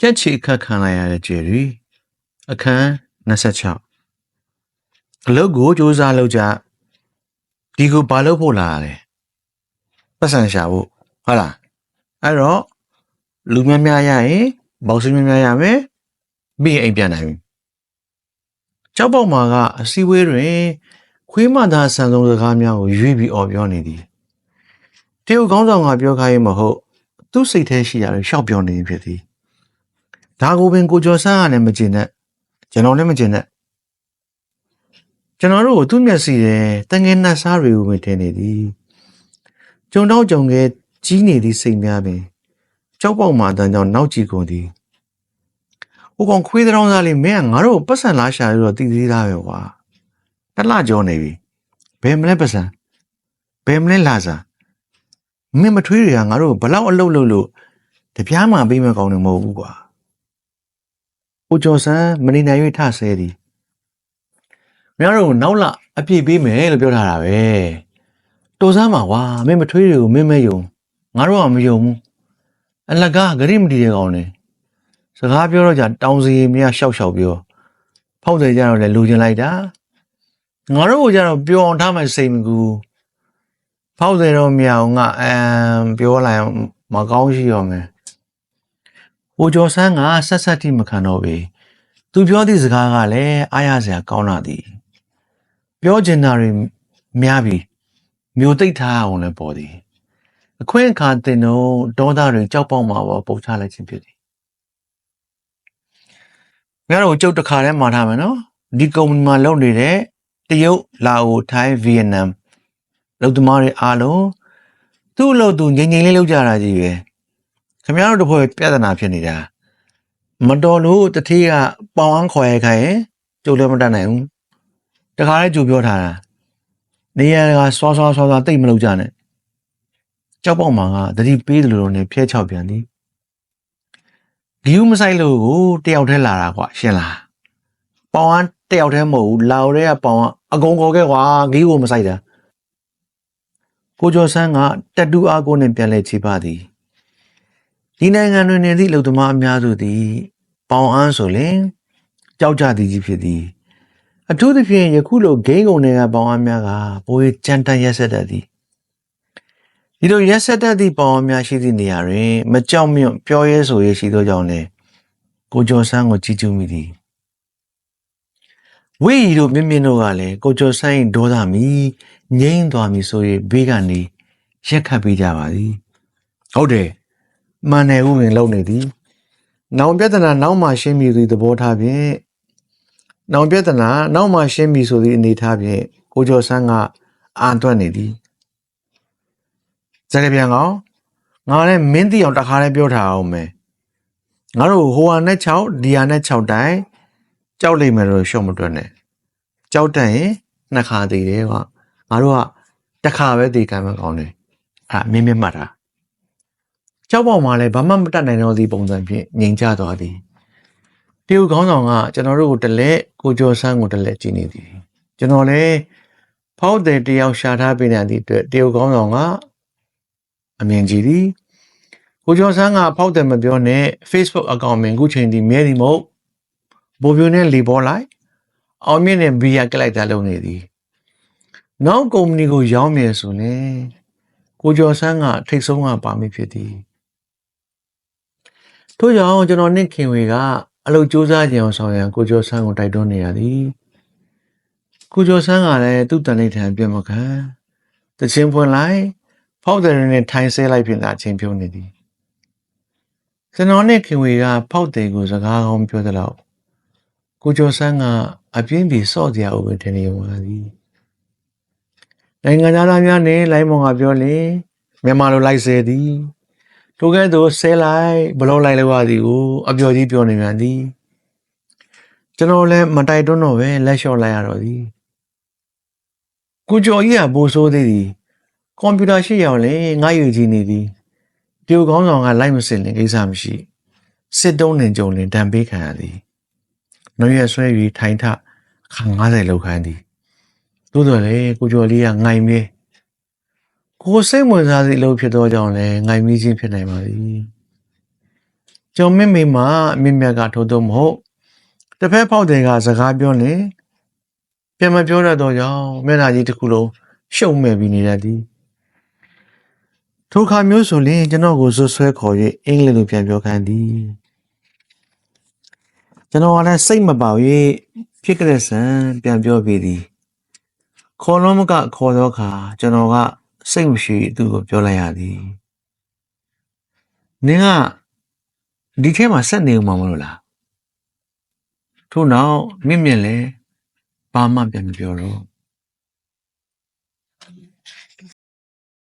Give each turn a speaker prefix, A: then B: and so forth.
A: ကြက်ချီခတ်ခံလိုက်ရတဲ့ကျယ်ရီအခန်း26အလုပ်ကိုစူးစမ်းလုပ်ကြဒီကိုဘာလုပ်ဖို့လာရလဲပတ်စံရှာဖို့ဟုတ်လားအဲ့တော့လူများများရရင်ဘောက်စင်းများများရမယ်ပြီးရင်အိမ်ပြန်နိုင်ပြီကြောက်ပေါက်မာကအစည်းအဝေးတွင်ခွေးမသားဆန်ဆုံးစကားများကိုရွေးပြီးអော်ပြောနေသည်တရုတ်ကောင်းဆောင်ကပြောခိုင်းမဟုတ်သူ့စိတ်ထဲရှိရတယ်ရှောက်ပြောနေဖြစ်သည် ဒါကိုပင်ကိုကျော်ဆန်းကလည်းမကျင်နဲ့ကျွန်တော်လည်းမကျင်နဲ့ကျွန်တော်တို့ကိုသူ့မျက်စိရဲ့တငယ်နှက်စားတွေကိုပဲထင်နေသည်ကြုံတော့ကြုံခဲ့ကြီးနေသည့်စိတ်များပင်ကြောက်ပေါက်မှအတန်းကြောင့်နောက်ကြည့်ကုန်သည်ဟိုကောင်ခွေးတောင်စားလေးမင်းကငါတို့ကိုပတ်စံလားရှာပြီးတော့တည်သေးသားပဲကွာတစ်လကြောနေပြီဘယ်မလဲပတ်စံဘယ်မလဲလာစားမင်းမထွေးတွေကငါတို့ကိုဘလောက်အလုပ်လုပ်လို့တပြားမှပေးမကောင်းနေမဟုတ်ဘူးကွာ ကိုကျော်စန်းမနေနိုင်၍ထဆဲသည်မင်းတို့ကိုနောက်လအပြည့်ပေးမယ်လို့ပြောထားတာပဲတော်စမ်းပါကွာမင်းမထွေးတွေကိုမင်းမယုံငါတို့ကမယုံဘူးအလကားဂရိမတီတဲ့ကောင်နေစကားပြောတော့じゃတောင်းစီမင်းကရှောက်ရှောက်ပြောဖောက်တယ်ကြတော့လေလူကျင်လိုက်တာငါတို့ကကြတော့ပျော်အောင်ထားမှစိတ်မကူဖောက်တယ်တော့မရအောင်ငါအမ်ပြောလိုက်အောင်မကောင်းရှိရောမယ် ကိုကျော်ဆန်းကဆက်ဆက်တိမခံတော့ပေသူပြောသည့်စကားကလည်းအားရစရာကောင်းလာသည်ပြောချင်တာတွေများပြီမျိုးသိပ်ထားအောင်လည်းပေါ်သည်အခွင့်အခါတင်တော့ဒေါသတွေကြောက်ပေါက်မှာပေါ်ပုတ်ချလိုက်ခြင်းဖြစ်သည်ငါတို့ကြုတ်တစ်ခါတည်းမှာထားမယ်နော်ဒီကုမ္ပဏီမှာလုပ်နေတဲ့တရုတ်လာအိုထိုင်းဗီယက်နမ်လုပ်သမားတွေအားလုံးသူ့အလုပ်သူငြိမ်ငြိမ်လေးလုပ်ကြတာကြီးပဲ ခင်ဗျားတို့တဖွဲ့ပြဿနာဖြစ်နေတာမတော်လို့တတိကပေါင်အောင်ခေါ်ရခိုင်ကျုပ်လည်းမတတ်နိုင်ဘူးတခါလဲကြိုပြောထားတာနေရကဆွာဆွာဆွာဆွာတိတ်မလုပ်ကြနဲ့ကြောက်ပေါက်မှာကတတိပေးတယ်လို့တော့နေဖျက်ချောက်ပြန်သည်ဒီဦးမဆိုင်လို့ကိုတယောက်တည်းလာတာကွာရှင်းလားပေါင်အောင်တယောက်တည်းမဟုတ်ဘူးလာအိုတဲ့ကပေါင်အောင်အကုန်ခေါ်ခဲ့ကွာဂီးကိုမဆိုင်တာကိုကျော်ဆန်းကတက်တူအားကိုနဲ့ပြန်လဲချိပါသည် ဒီနိုင်ငံတွင်နေသည့်အလုပ်သမားအများစုသည် ပေါင်အန်းဆိုလင်ကြောက်ကြသည်ကြီးဖြစ်သည်အထူးသဖြင့်ယခုလိုဂိမ်းကုန်တွေကပေါင်အန်းများကပို၍ကြမ်းတမ်းရက်ဆက်တတ်သည်ဒီလိုရက်ဆက်တတ်သည့်ပေါင်အန်းများရှိသည့်နေရာတွင်မကြောက်မြွံ့ပြောရဲဆိုရဲရှိသောကြောင့်လည်းကိုကျော်ဆန်းကိုကြည်ကျူးမိသည်ဝိရီတို့မြင့်မြင့်တို့ကလည်းကိုကျော်ဆန်း၏ဒေါသမီငိမ့်သွားမည်ဆို၍ဘေးကနေရက်ခတ်ပေးကြပါသည်ဟုတ်တယ် မှန်တယ်ဥပင်လုံနေသည်။နောင်ပြဿနာနောက်မှရှင်းပြီဆိုသဘောထားဖြင့်နောင်ပြဿနာနောက်မှရှင်းပြီဆိုသည့်အနေထားဖြင့်ကိုကျော်ဆန်းကအာတွက်နေသည်။စကားပြန်ကောင်ငါလည်းမင်းသိအောင်တခါလည်းပြောထားအောင်မယ်။ငါတို့ဟိုဟာနဲ့6ဒီဟာနဲ့6တိုင်ကြောက်လိမ့်မယ်လို့ရှော့မတွက်နဲ့။ကြောက်တတ်ရင်နှစ်ခါသေးတယ်ကွာ။ငါတို့ကတစ်ခါပဲသေးကမ်းမကောင်းတယ်။အဲ့ဒါမင်းမြတ်မှတ်တာ။ ကြောက်ပေါက်မှာလည်းဘာမှမတတ်နိုင်တော့သည့်ပုံစံဖြင့်ငြိမ်ချသွားသည်တရုတ်ခေါင်းဆောင်ကကျွန်တော်တို့ကိုတလဲကိုကျော်ဆန်းကိုတလဲကြည့်နေသည်ကျွန်တော်လည်းဖောက်တယ်တယောက်ရှာထားပေးတဲ့အတွက်တရုတ်ခေါင်းဆောင်ကအမြင်ကြည့်သည်ကိုကျော်ဆန်းကဖောက်တယ်မပြောနဲ့ Facebook အကောင့်မင်ခုချိန်ဒီမဲဒီမဟုတ်ဘိုးပြိုနဲ့လီပေါ်လိုက်အောင်မြင့်တဲ့ဘီယာကလိုက်တာလုပ်နေသည်နောက်ကုမ္ပဏီကိုရောင်းမယ်ဆိုရင်ကိုကျော်ဆန်းကထိတ်ဆုံးကပါမိဖြစ်သည် ထို့ကြောင့်ကျွန်တော်နဲ့ခင်ဝေကအလုပ်စူးစမ်းကြအောင်ဆောင်ရန်ကိုကျော်ဆန်းကိုတိုက်တွန်းနေရသည်ကိုကျော်ဆန်းကလည်းသူ့တန်လေးထံပြတ်မခံတချင်းဖွင့်လိုက်ဖောက်တယ်နဲ့ထိုင်ဆဲလိုက်ပြင်လာချင်းပြုံးနေသည်ကျွန်တော်နဲ့ခင်ဝေကဖောက်တယ်ကိုစကားကောင်းပြောသလောက်ကိုကျော်ဆန်းကအပြင်းပြေစော့စရာဥပဒေနေဝင်လာသည်နိုင်ငံသားများနဲ့လိုင်းမောင်ကပြောလေမြန်မာလိုလိုက်ဆဲသည် ထိုကဲ့သို့ဆဲလိုက်ဘလော့လိုက်လို့ရသည်ကိုအပျော်ကြီးပြောနေမြန်သည်ကျွန်တော်လည်းမတိုက်တွန်းတော့ပဲလက်လျှော့လိုက်ရတော့သည်ကိုကျော်ကြီးကပိုဆိုးသေးသည်ကွန်ပျူတာရှိရောက်လေငါ့ယူကြည့်နေသည်တရုတ်ကောင်းဆောင်ကလိုက်မစင်လင်ကိစ္စမရှိစစ်တုံးနေကြုံလင်တံပေးခံရသည်နှွေရဆွဲပြီးထိုင်ထခါ90လောက်ခန်းသည်သို့တော်လေကိုကျော်လေးကငိုင်မြဲ ကိုယ်စိတ်ဝင်စားသည့်အလုပ်ဖြစ်သောကြောင့်လည်းငိုင်မီးခြင်းဖြစ်နိုင်ပါသည်ကျော်မင်းမိမမြင့်မြတ်ကထို့တော့မဟုတ်တစ်ဖက်ဖောက်တယ်ကစကားပြောနေပြန်မပြောတတ်တော့ကြောင့်မျက်နှာကြီးတစ်ခုလုံးရှုံမဲ့ပြီးနေတတ်သည်ထိုခါမျိုးဆိုရင်ကျွန်တော်ကိုဆွဆွဲခေါ်၍အင်္ဂလိပ်လိုပြန်ပြောခိုင်းသည်ကျွန်တော်ကလည်းစိတ်မပေါ၍ဖြစ်ကြတဲ့ဆန်ပြန်ပြောပြီးသည်ခေါ်လုံးမကခေါ်တော့ခါကျွန်တော်က စိတ်မရှိသူ့ကိုပြောလိုက်ရသည်နင်ကဒီထဲမှာဆက်နေဦးမှာမလို့လားထို့နောက်မြင့်မြင့်လည်းဘာမှပြန်မပြောတော့